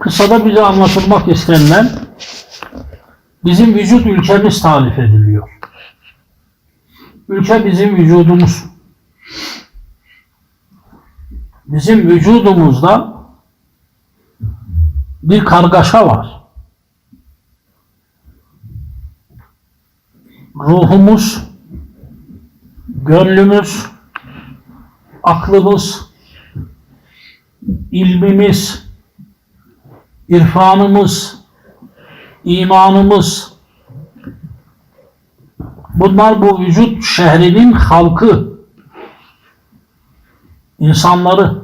Kısada bize anlatılmak istenilen bizim vücut ülkemiz tarif ediliyor. Ülke bizim vücudumuz. Bizim vücudumuzda bir kargaşa var. Ruhumuz, gönlümüz, aklımız, ilmimiz, irfanımız, imanımız, bunlar bu vücut şehrinin halkı, insanları.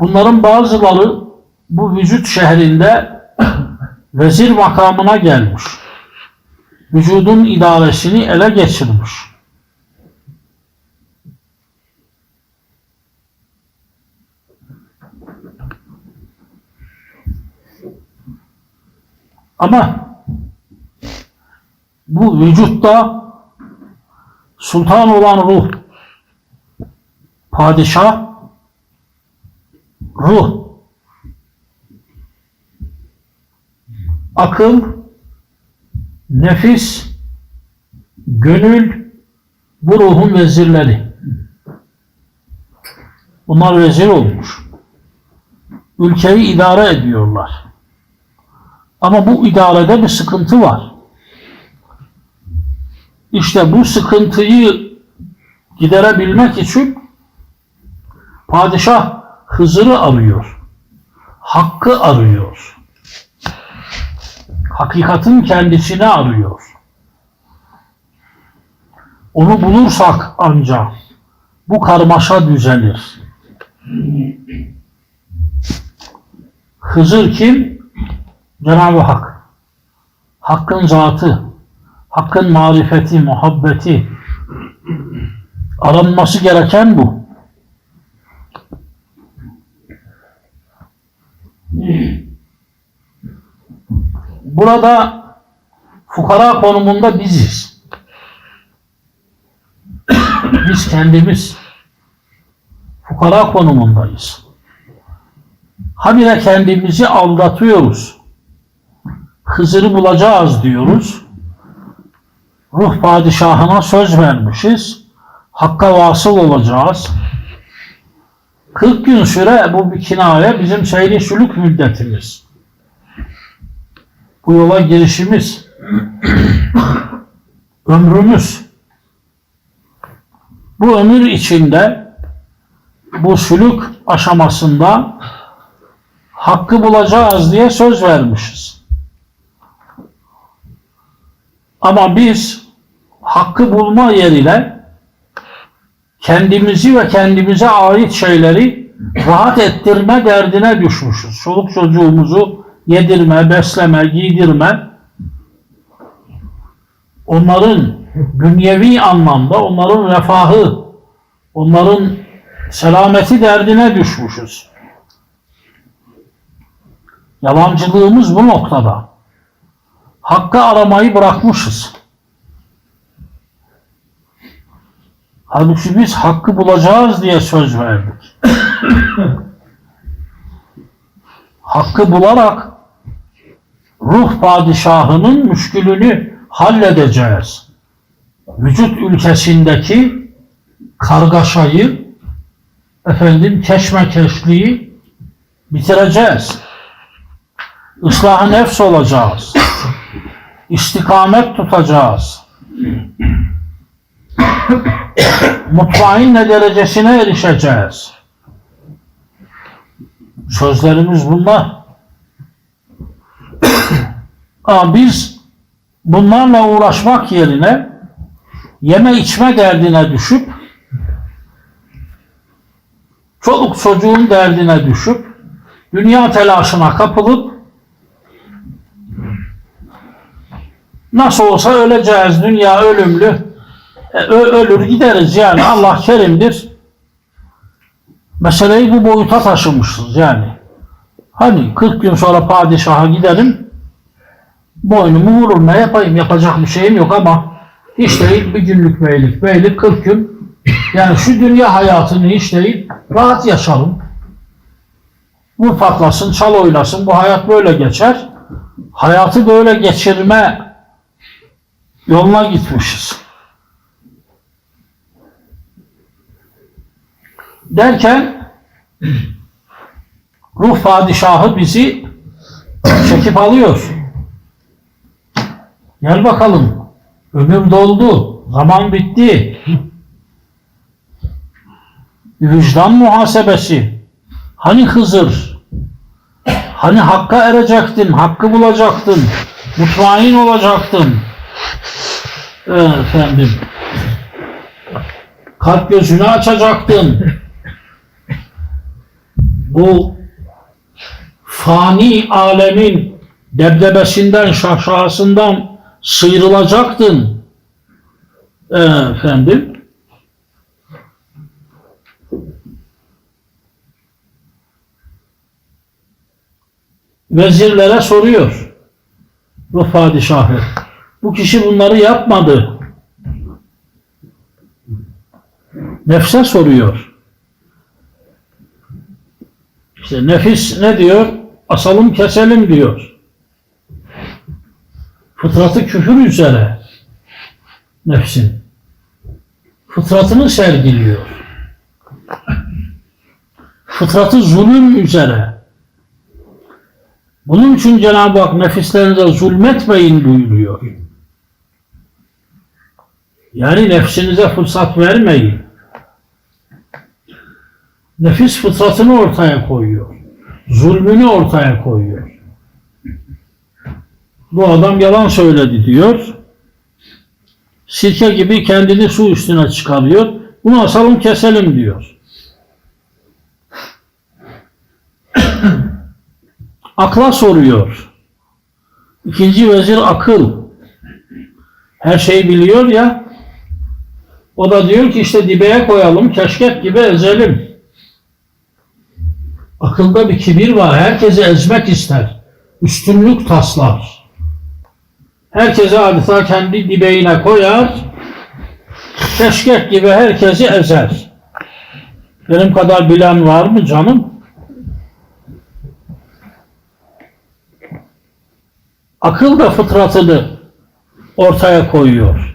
Bunların bazıları bu vücut şehrinde vezir makamına gelmiş. Vücudun idaresini ele geçirmiş. Ama bu vücutta sultan olan ruh, padişah, ruh, akıl, nefis, gönül, bu ruhun vezirleri. Bunlar vezir olmuş. Ülkeyi idare ediyorlar. Ama bu idarede bir sıkıntı var. İşte bu sıkıntıyı giderebilmek için padişah Hızır'ı arıyor. Hakkı arıyor. Hakikatin kendisini arıyor. Onu bulursak ancak bu karmaşa düzelir. Hızır kim? Cenab-ı Hak. Hakkın zatı, Hakkın marifeti, muhabbeti. Aranması gereken bu. Burada fukara konumunda biziz. Biz kendimiz fukara konumundayız. Habire kendimizi aldatıyoruz. Hızır'ı bulacağız diyoruz. Ruh padişahına söz vermişiz. Hakka vasıl olacağız. 40 gün süre bu bir kinaye bizim seyri sülük müddetimiz. Bu yola girişimiz. ömrümüz. Bu ömür içinde bu sülük aşamasında hakkı bulacağız diye söz vermişiz. Ama biz hakkı bulma yerine kendimizi ve kendimize ait şeyleri rahat ettirme derdine düşmüşüz. Çoluk çocuğumuzu yedirme, besleme, giydirme onların dünyevi anlamda onların refahı, onların selameti derdine düşmüşüz. Yalancılığımız bu noktada. Hakkı aramayı bırakmışız. Halbuki biz hakkı bulacağız diye söz verdik. hakkı bularak ruh padişahının müşkülünü halledeceğiz. Vücut ülkesindeki kargaşayı, efendim keşmekeşliği bitireceğiz. Islah-ı nefs olacağız. İstikamet tutacağız. Mutmainne derecesine erişeceğiz. Sözlerimiz bunlar. Ama biz bunlarla uğraşmak yerine yeme içme derdine düşüp çoluk çocuğun derdine düşüp dünya telaşına kapılıp nasıl olsa öleceğiz dünya ölümlü E, ölür gideriz yani Allah kerimdir meseleyi bu boyuta taşımışız yani hani 40 gün sonra padişaha gidelim boynumu vurur ne yapayım yapacak bir şeyim yok ama hiç değil bir günlük beylik beylik 40 gün yani şu dünya hayatını hiç değil rahat yaşalım Vur patlasın, çal oynasın. Bu hayat böyle geçer. Hayatı böyle geçirme yoluna gitmişiz. Derken ruh padişahı bizi çekip alıyor. Gel bakalım. Ömür doldu. Zaman bitti. Vicdan muhasebesi. Hani Hızır? Hani hakka erecektin, hakkı bulacaktın, mutmain olacaktın. Efendim. Kalp gözünü açacaktın. Bu fani alemin debdebesinden, şaşasından sıyrılacaktın. Efendim. vezirlere soruyor. Bu padişahı. Bu kişi bunları yapmadı. Nefse soruyor. İşte nefis ne diyor? Asalım keselim diyor. Fıtratı küfür üzere nefsin. Fıtratını sergiliyor. Fıtratı zulüm üzere. Bunun için Cenab-ı Hak nefislerinize zulmetmeyin buyuruyor. Yani nefsinize fırsat vermeyin. Nefis fıtratını ortaya koyuyor. Zulmünü ortaya koyuyor. Bu adam yalan söyledi diyor. Sirke gibi kendini su üstüne çıkarıyor. Bunu asalım keselim diyor. akla soruyor. İkinci vezir akıl. Her şeyi biliyor ya. O da diyor ki işte dibeye koyalım, keşkek gibi ezelim. Akılda bir kibir var. Herkesi ezmek ister. Üstünlük taslar. Herkese adeta kendi dibeğine koyar. Keşkek gibi herkesi ezer. Benim kadar bilen var mı canım? akıl da fıtratını ortaya koyuyor.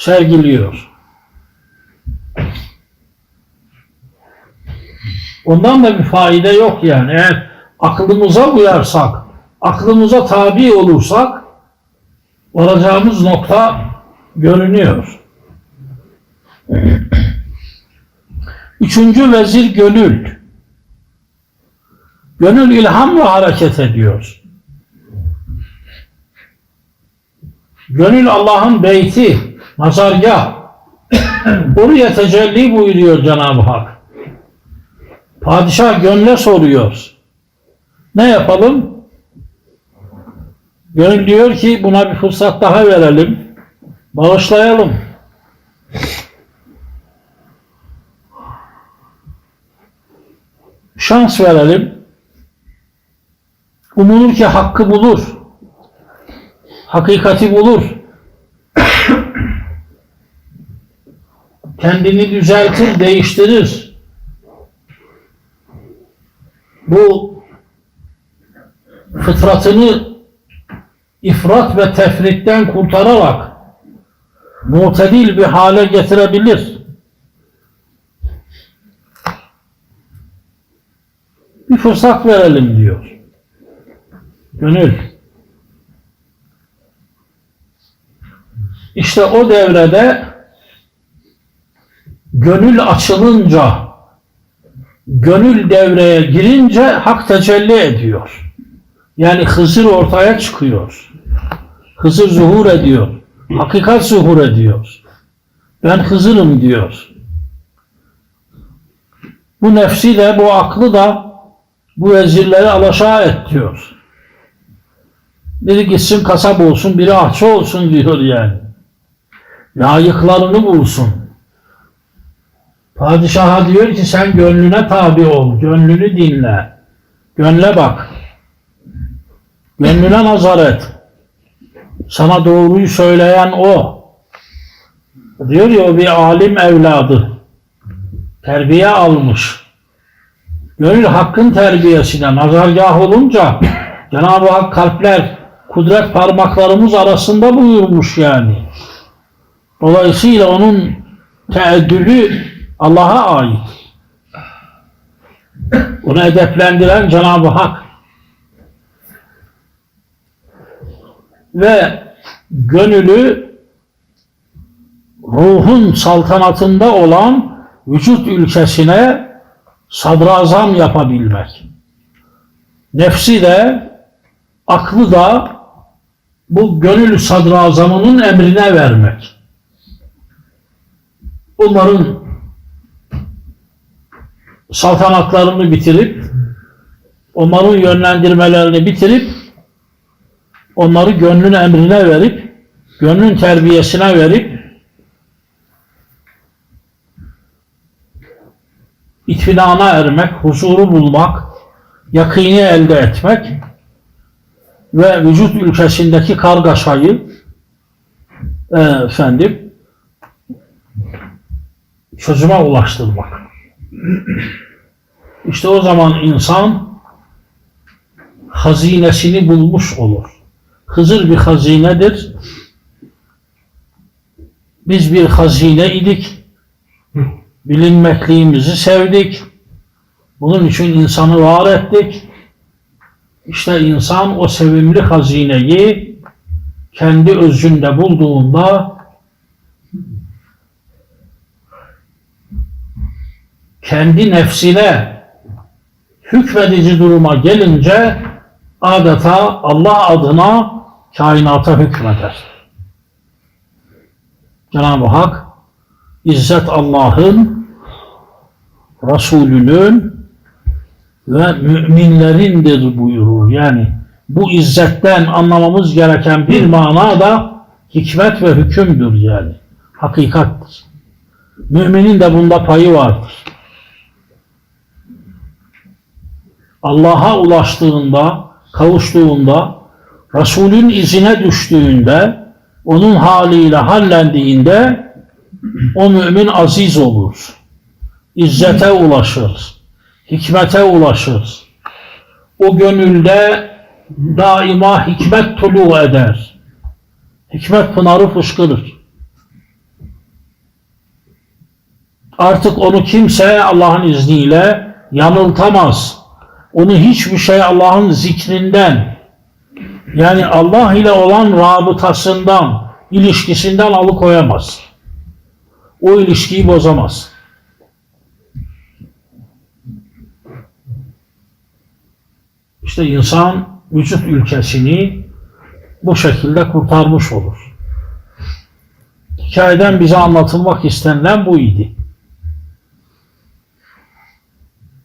Sergiliyor. Ondan da bir faide yok yani. Eğer aklımıza uyarsak, aklımıza tabi olursak varacağımız nokta görünüyor. Üçüncü vezir gönül. Gönül ilhamla hareket ediyor. Gönül Allah'ın beyti, nazargah. Oraya tecelli buyuruyor Cenab-ı Hak. Padişah gönle soruyor. Ne yapalım? Gönül diyor ki buna bir fırsat daha verelim. Bağışlayalım. Şans verelim. Umulur ki hakkı bulur hakikati bulur. Kendini düzeltir, değiştirir. Bu fıtratını ifrat ve tefritten kurtararak mutedil bir hale getirebilir. Bir fırsat verelim diyor. Gönül. İşte o devrede gönül açılınca, gönül devreye girince hak tecelli ediyor. Yani Hızır ortaya çıkıyor. Hızır zuhur ediyor. Hakikat zuhur ediyor. Ben Hızır'ım diyor. Bu nefsi de bu aklı da bu vezirleri alaşağı et diyor. Biri gitsin kasap olsun, biri ahçı olsun diyor yani layıklarını bulsun. Padişaha diyor ki sen gönlüne tabi ol, gönlünü dinle. Gönle bak. Gönlüne nazar et. Sana doğruyu söyleyen o. Diyor ya o bir alim evladı. Terbiye almış. Gönül hakkın terbiyesine nazargah olunca Cenab-ı Hak kalpler kudret parmaklarımız arasında buyurmuş yani. Dolayısıyla onun teeddülü Allah'a ait. Onu edeplendiren Cenab-ı Hak. Ve gönülü ruhun saltanatında olan vücut ülkesine sadrazam yapabilmek. Nefsi de aklı da bu gönül sadrazamının emrine vermek. Onların saltanatlarını bitirip onların yönlendirmelerini bitirip onları gönlün emrine verip gönlün terbiyesine verip itminana ermek, huzuru bulmak, yakini elde etmek ve vücut ülkesindeki kargaşayı e, efendim çözüme ulaştırmak. İşte o zaman insan hazinesini bulmuş olur. Hızır bir hazinedir. Biz bir hazine idik. Bilinmekliğimizi sevdik. Bunun için insanı var ettik. İşte insan o sevimli hazineyi kendi özünde bulduğunda kendi nefsine hükmedici duruma gelince adeta Allah adına kainata hükmeder. Cenab-ı Hak İzzet Allah'ın Resulünün ve müminlerindir buyurur. Yani bu izzetten anlamamız gereken bir mana da hikmet ve hükümdür yani. Hakikattir. Müminin de bunda payı vardır. Allah'a ulaştığında, kavuştuğunda, Resulün izine düştüğünde, onun haliyle hallendiğinde o mümin aziz olur. İzzete ulaşır. Hikmete ulaşır. O gönülde daima hikmet tulu eder. Hikmet pınarı fışkırır. Artık onu kimse Allah'ın izniyle yanıltamaz. Onu hiçbir şey Allah'ın zikrinden yani Allah ile olan rabıtasından, ilişkisinden alıkoyamaz. O ilişkiyi bozamaz. İşte insan vücut ülkesini bu şekilde kurtarmış olur. Hikayeden bize anlatılmak istenilen bu idi.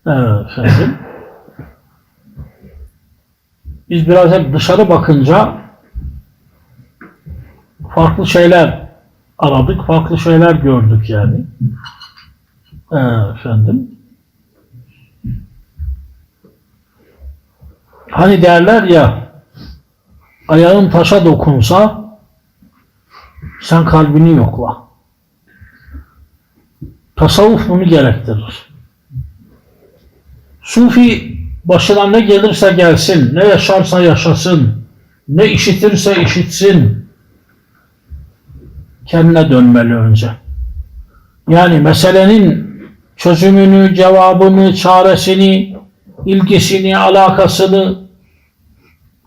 Evet efendim. Biz biraz hep dışarı bakınca farklı şeyler aradık, farklı şeyler gördük yani. Ee, efendim. Hani derler ya ayağın taşa dokunsa sen kalbini yokla. Tasavvuf bunu gerektirir. Sufi başına ne gelirse gelsin, ne yaşarsa yaşasın, ne işitirse işitsin, kendine dönmeli önce. Yani meselenin çözümünü, cevabını, çaresini, ilgisini, alakasını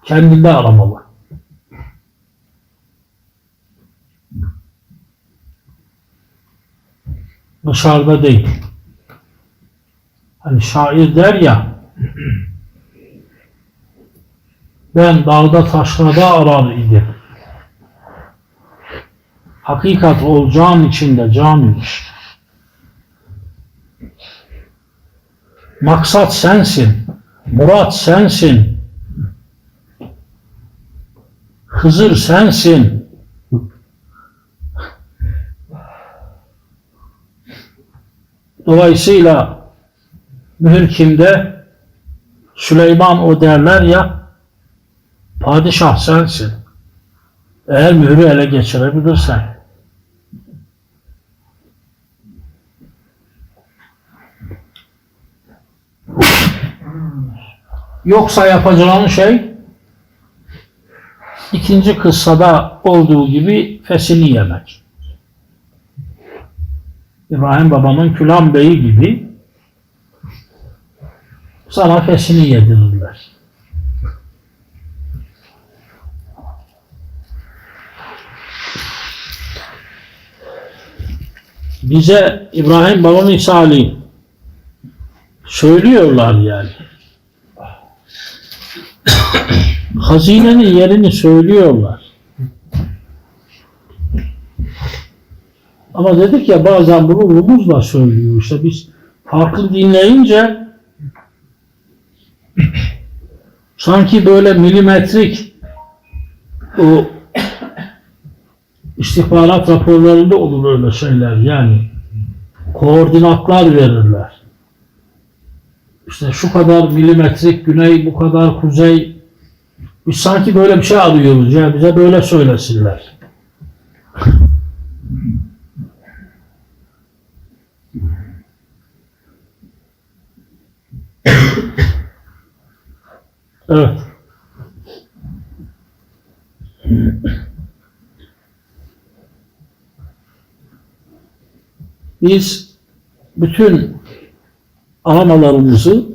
kendinde aramalı. Dışarıda değil. Hani şair der ya, ben dağda taşrada arar idim. Hakikat olacağın içinde can. Maksat sensin. Murat sensin. Hızır sensin. Dolayısıyla mühür kimde? Süleyman o derler ya padişah sensin. Eğer mührü ele geçirebilirsen. Yoksa yapacağın şey ikinci kıssada olduğu gibi fesini yemek. İbrahim babanın Külan Bey'i gibi sana fesini yedirirler. Bize İbrahim babanın misali söylüyorlar yani. Hazinenin yerini söylüyorlar. Ama dedik ya bazen bunu rumuzla söylüyor. İşte biz farklı dinleyince sanki böyle milimetrik o istihbarat raporlarında olur öyle şeyler yani koordinatlar verirler. İşte şu kadar milimetrik güney, bu kadar kuzey. Biz sanki böyle bir şey arıyoruz ya bize böyle söylesinler. Biz bütün aramalarımızı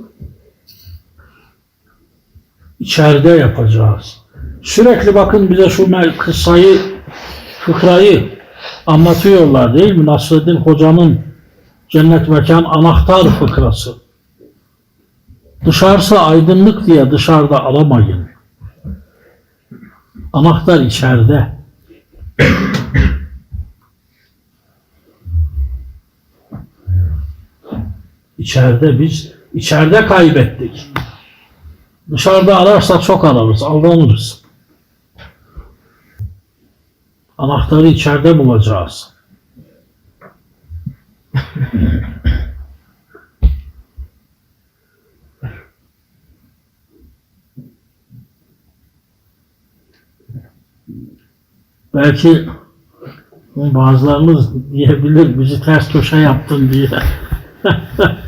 içeride yapacağız. Sürekli bakın bize şu kıssayı, fıkrayı anlatıyorlar değil mi? Nasreddin Hoca'nın Cennet Mekan Anahtar fıkrası. Dışarısı aydınlık diye dışarıda aramayın. Anahtar içeride. İçeride biz, içeride kaybettik. Dışarıda ararsak çok ararız, aldanırız. Anahtarı içeride bulacağız. Belki bazılarınız diyebilir bizi ters köşe yaptın diye.